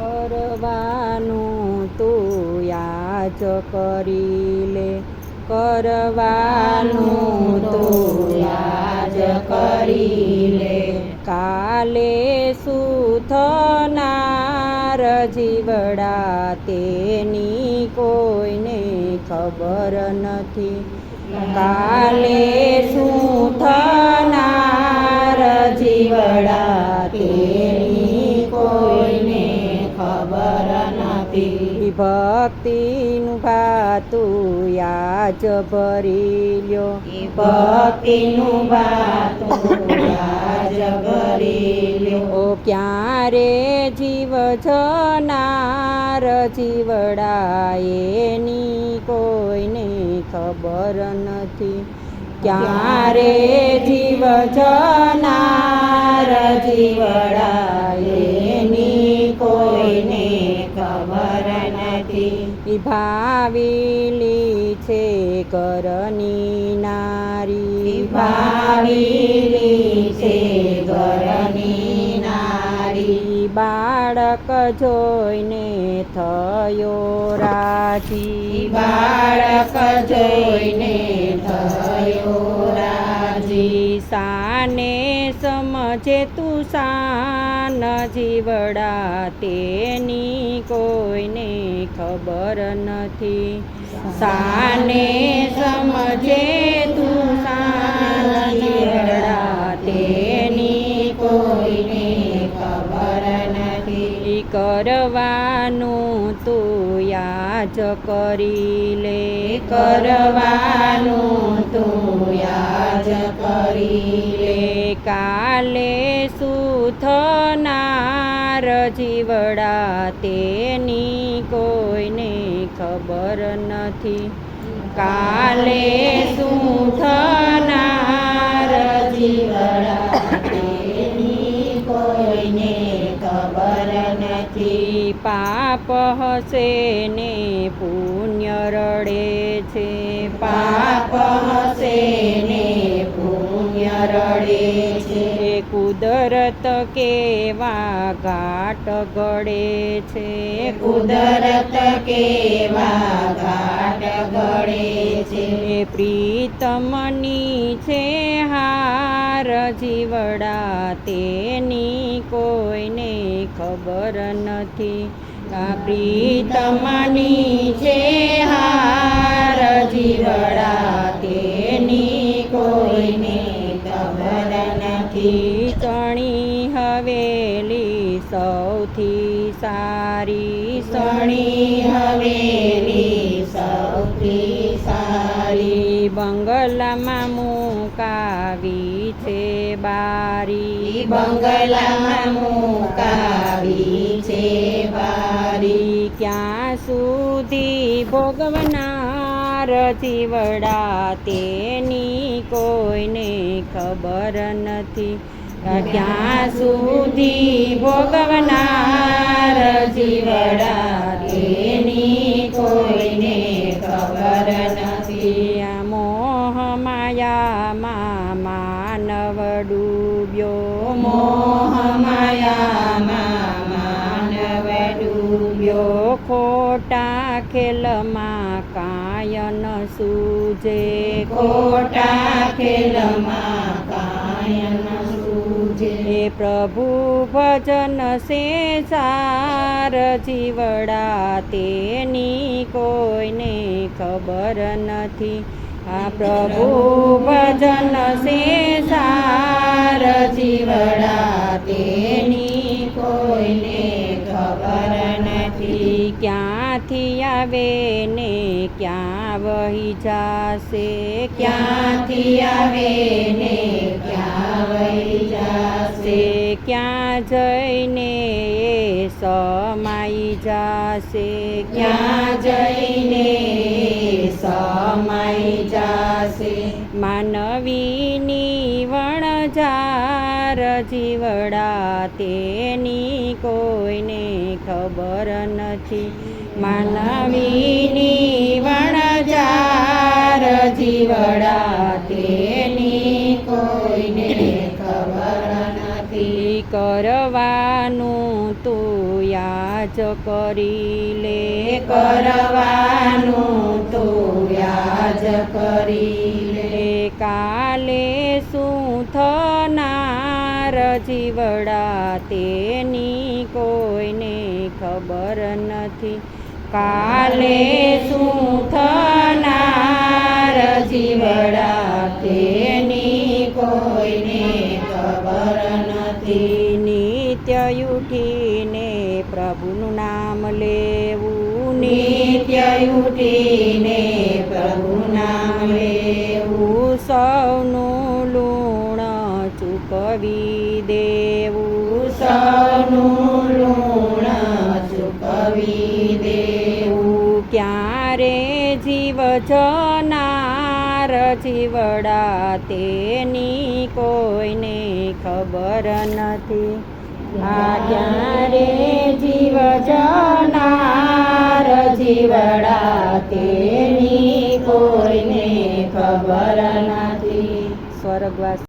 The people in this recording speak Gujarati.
કરવાનું તું યાજ કરી લે. કરવાનું તું યાજ કરી લે. કાલે સુથનાર થનાર જીવડા તેની કોઈને ખબર નથી. કાલે સુથનાર જીવડા તેની નથી ભક્તિનું ભાતું યાજ ભરી લ્યો. ભક્તિનું ભાતું યાજ ભરી લ્યો. ઓ ક્યારે જીવ જનાર જીવડા એની કોઈને ખબર નથી. ક્યારે જીવ જનાર ભાવિલી છે ઘરની નારી. ભાવેલી છે ઘરની નારી. બાળક જોઈને થયો રાજી. બાળક જોઈને થયો રાજી. સાને સમજે તું જીવડા તેની કોઈને ખબર નથી. સાને સમજે તું સાન જીવડા તેની કોઈને ખબર નથી. કરવાનું તું યાજ કરી લે. કરવાનું તું લે કાલે સુથનાર થનાર જીવડા તેની કોઈને ખબર નથી. કાલે શું પાપ હશે ને પુણ્ય રડે છે. પાપ હશે ને પુણ્ય રડે છે. કુદરત કેવા ઘાટ ગળે છે. કુદરત કેવા ઘાટ ગળે છે. પ્રીતમની છે હાર જીવડા તેની કોઈને ખબર નથી. પ્રીતમની છે હાર જીવડા તેની કોઈને ખબર નથી ચણી હવેલી સૌથી સારી સણી હવેલી સૌથી સારી બંગલામાં મુકાવી છે બારી બંગલામાં મુકાવી ક્યાં સુધી ભોગવનાર વડા તેની કોઈને ખબર નથી. ક્યાં સુધી ભોગવનાર જીવડા તેની કોઈને ખબર નથી. મોહ માયામાં માનવ ડૂબ્યો. મોહ માયામાં ડૂબ્યો ખોટા ખેલમાં કાયન સૂજે? ખોટા ખેલમાં કાયન સૂજે. પ્રભુ ભજન સે સાર જીવડા તેની કોઈને ખબર નથી. આ પ્રભુ ભજન સે સાર જીવડા તેની આવે ને ક્યાં વહી જાશે? ક્યાંથી આવે ને ક્યાં વહી જાશે? ક્યાં જઈને એ સમાઈ જાશે? ક્યાં જઈને સમાઈ જાશે? માનવીની વણજાર જીવડા તેની કોઈને ખબર નથી. માનવીની વણજાર જીવડા તેની કરવાનું તું યાજ કરી લે. કરવાનું તું યાજ કરી લે. કાલે શું થનાર જીવડા તેની કોઈને ખબર નથી. કાલે શું થનાર જીવડા તેની કોઈને ખબર નથી. નિત્ય ઉઠીને પ્રભુનું નામ લેવું. નિત્ય ઉઠીને ક્યારે જીવ જનાર જીવડા તેની કોઈને ખબર નથી. ક્યારે જીવ જનાર જીવડા તેની કોઈને ખબર નથી. સ્વર્ગવાસ